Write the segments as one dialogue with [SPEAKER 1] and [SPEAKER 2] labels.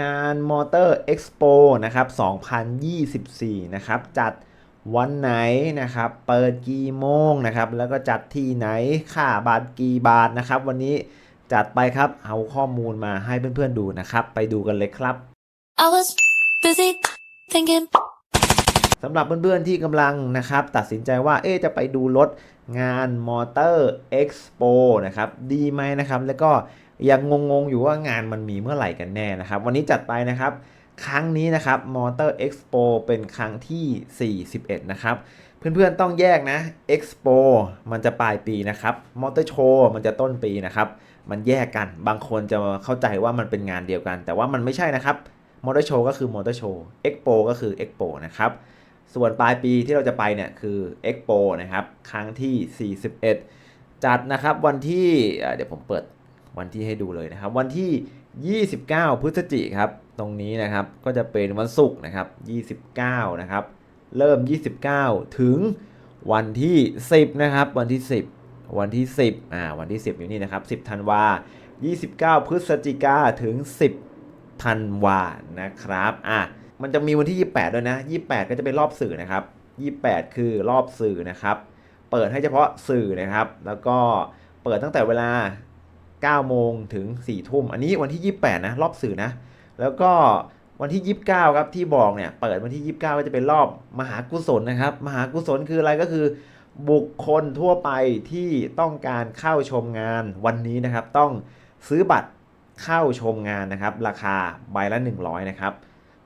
[SPEAKER 1] งานมอเตอร์เอ็กซ์โปนะครับ 2024 นะครับ จัดวันไหนนะครับ เปิดกี่โมงนะครับ แล้วก็จัดที่ไหน ค่าบัตรกี่บาทนะครับ วันนี้จัดไปครับ เอาข้อมูลมาให้เพื่อนๆดูนะครับ ไปดูกันเลยครับ
[SPEAKER 2] I was busy thinking.
[SPEAKER 1] สำหรับเพื่อนๆที่กำลังนะครับ ตัดสินใจว่าเอ๊ะจะไปดูรถงานมอเตอร์เอ็กซ์โปนะครับ ดีไหมนะครับ แล้วก็ ยังงงๆอยู่ว่างานมันมีเมื่อไหร่กันแน่นะครับ วันนี้จัดไปนะครับ ครั้งนี้นะครับมอเตอร์เอ็กซ์โปเป็นครั้งที่ 41 นะครับ เพื่อนๆต้องแยกนะ Expo มันจะปลายปีนะครับมอเตอร์โชว์มันจะต้นปีนะครับ มันแยกกัน บางคนจะเข้าใจว่ามันเป็นงานเดียวกัน แต่ว่ามันไม่ใช่นะครับมอเตอร์โชว์ก็คือมอเตอร์โชว์เอ็กโปก็คือเอ็กโปนะครับส่วนปลายปีที่เราจะไปเนี่ยคือ Expo นะครับ ครั้งที่ 41 จัดนะครับวันที่เอ่อเดี๋ยวผมเปิด วันที่ให้ดูเลยนะครับ วันที่ 29 พฤศจิกครับตรงนี้นะครับก็จะเป็นวันศุกร์นะครับ 29 นะครับ เริ่ม 29 ถึงวันที่ 10 นะครับ วันที่ 10 วันที่ 10อ่าวันที่ 10 อยู่นี่นะครับ 10 ธันวา 29 พฤศจิกาถึง 10 ธันวานะครับอะมันจะมีวันที่ 28 ด้วยนะ 28 ก็จะเป็นรอบสื่อนะครับ 28 คือรอบสื่อนะครับ เปิดให้เฉพาะสื่อนะครับ แล้วก็เปิดตั้งแต่เวลา 9 โมงถึง 4 ทุ่ม อันนี้วันที่ 28 นะ รอบสื่อนะ แล้วก็วันที่ 29 ครับ ที่บอกเนี่ย เปิดวันที่ 29 ก็จะเป็นรอบมหากุศลนะครับ มหากุศลคืออะไรก็คือ บุคคลทั่วไปที่ต้องการเข้าชมงานวันนี้นะครับ ต้องซื้อบัตรเข้าชมงานนะครับ ราคาใบละ 100 นะครับ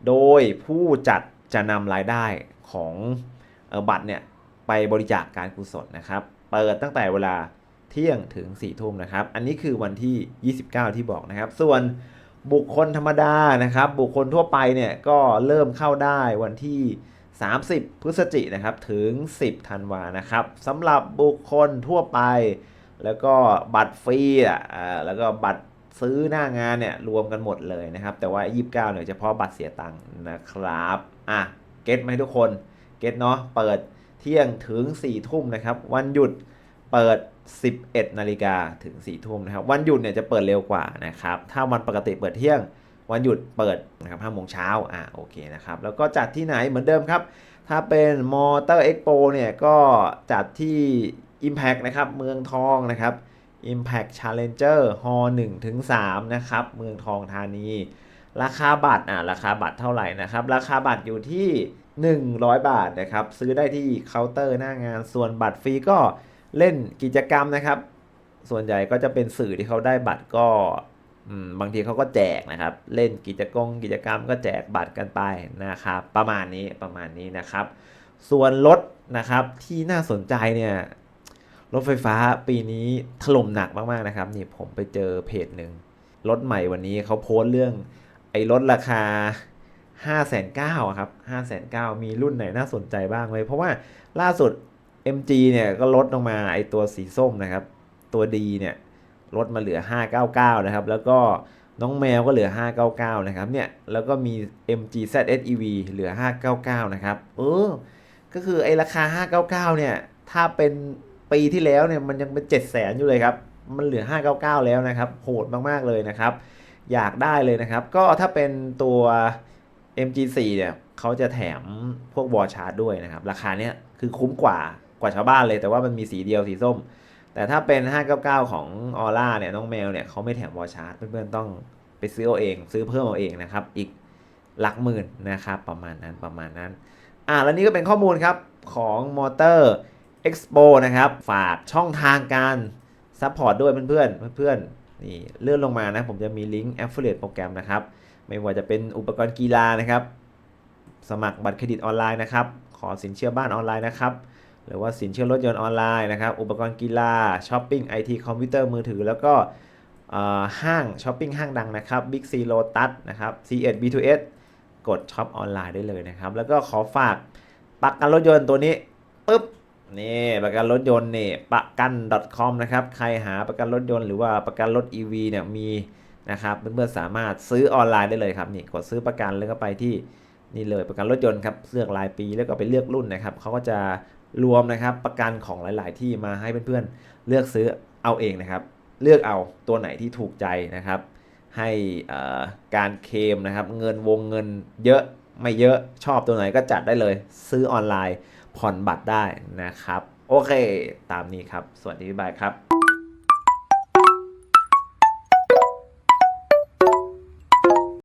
[SPEAKER 1] โดยผู้จัดจะนำรายได้ของออบัตรเนี่ยไปบริจาคการกุศลนะครับ เปิดตั้งแต่เวลา เที่ยงถึง4ี่ทุ่มนะครับ อันนี้คือวันที่ 29 ที่บอกนะครับ ส่วนบุคคลธรรมดานะครับ บุคคลทั่วไปเนี่ยก็เริ่มเข้าได้วันที่ 30 พฤศจิกนะครับถึง 10 ธันวานะครับสำหรับบุคคลทั่วไป แล้วก็บัตรฟรีอะอ่าแล้วก็บัตรซื้อหน้างานเนี่ยรวมกันหมดเลยนะครับ แต่ว่า 29เนี่ยเฉพาะบัตรเสียตังค์นะครับอะเก็ตไหมทุกคนเก็ตเนาะเปิดเที่ยงถึง4ทุ่มนะครับ วันหยุดเปิด 11นาฬิกาถึง4ทุ่มนะครับ วันหยุดเนี่ยจะเปิดเร็วกว่านะครับ ถ้าวันปกติเปิดเที่ยง วันหยุดเปิดนะครับ5โมงเช้าอะโอเคนะครับ แล้วก็จัดที่ไหนเหมือนเดิมครับ ถ้าเป็นมอเตอร์เอ็กโปเนี่ยก็จัดที่ Impact นะครับ เมืองทองนะครับ Impact Challenger Hall 1ถึง3นะครับ เมืองทองธานี ราคาบัตรอะราคาบัตรเท่าไหร่นะครับ ราคาบัตรอยู่ที่ 100 บาทนะครับ ซื้อได้ที่เคาน์เตอร์หน้างาน ส่วนบัตรฟรีก็ เล่นกิจกรรมนะครับ ส่วนใหญ่ก็จะเป็นสื่อที่เขาได้บัตรก็บางทีเขาก็แจกนะครับ เล่นกิจกรรมกิจกรรมก็แจกบัตรกันไปนะครับ ประมาณนี้ประมาณนี้นะครับ ส่วนรถนะครับที่น่าสนใจเนี่ยรถไฟฟ้าปีนี้ถล่มหนักมากๆนะครับนี่ผมไปเจอเพจหนึ่งรถใหม่วันนี้เขาโพสต์เรื่องไอ้รถราคา 5 9 0 0 0ครับ5 9 0 0 0มีรุ่นไหนน่าสนใจบ้างไหมเพราะว่าล่าสุด MG เนี่ยก็ลดลงมาไอตัวสีส้มนะครับ ตัวดีเนี่ยลดมาเหลือ 599 นะครับ แล้วก็น้องแมวก็เหลือ 599 นะครับเนี่ยแล้วก็มี MG ZSEV เหลือ 599 นะครับเออก็คือไอราคา 599 เนี่ยถ้าเป็นปีที่แล้วเนี่ยมันยังเป็น 7 0 0 0 0 0อยู่เลยครับ มันเหลือ 599 แล้วนะครับ โหดมาก ๆ เลยนะครับ อยากได้เลยนะครับ ก็ถ้าเป็นตัว MG4 เนี่ยเขาจะแถมพวกวอชาร์จด้วยนะครับ ราคาเนี้ยคือคุ้มกว่า กว่าชาวบ้านเลยแต่ว่ามันมีสีเดียวสีส้ม แต่ถ้าเป็น 599 ของออร่าเนี่ยน้องแมวเนี่ยเขาไม่แถมวอชาร์จเพื่อนๆต้องไปซื้อเอาเอง ซื้อเพิ่มเอาเองนะครับอีกหลักหมื่นนะครับประมาณนั้นประมาณนั้นอ่าแล้วนี่ก็เป็นข้อมูลครับของ Motor Expo นะครับฝากช่องทางการซัพพอร์ตด้วยเพื่อนๆเพื่อนๆนี่เลื่อนลงมานะผมจะมีลิงก์ Affiliate โปรแกรมนะครับไม่ว่าจะเป็นอุปกรณ์กีฬานะครับ สมัครบัตรเครดิตออนไลน์นะครับ ขอสินเชื่อบ้านออนไลน์นะครับ หรือว่าสินเชื่อรถยนต์ออนไลน์นะครับ อุปกรณ์กีฬาช้อปปิ้งไอทีคอมพิวเตอร์มือถือ แล้วก็ห้างช้อปปิ้งห้างดังนะครับ Big C Lotus นะครับ C1 B2S กดช็อปออนไลน์ได้เลยนะครับ แล้วก็ขอฝากประกันรถยนต์ตัวนี้ปุ๊บนี่ประกันรถยนต์นี่ประกัน .com นะครับใครหาประกันรถยนต์หรือว่าประกันรถ EV เนี่ยมีนะครับเพื่อนๆสามารถซื้อออนไลน์ได้เลยครับนี่กดซื้อประกันแล้วก็ไปที่นี่เลยประกันรถยนต์ครับเลือกรายปีแล้วก็ไปเลือกรุ่นนะครับเขาก็จะ รวมนะครับประกันของหลาย ๆ ที่มาให้เพื่อนๆเลือกซื้อเอาเองนะครับ เลือกเอาตัวไหนที่ถูกใจนะครับ ให้การเคมนะครับ เงินวงเงินเยอะไม่เยอะชอบตัวไหนก็จัดได้เลย ซื้อออนไลน์ผ่อนบัตรได้นะครับ โอเค ตามนี้ครับ สวัสดีบายครับ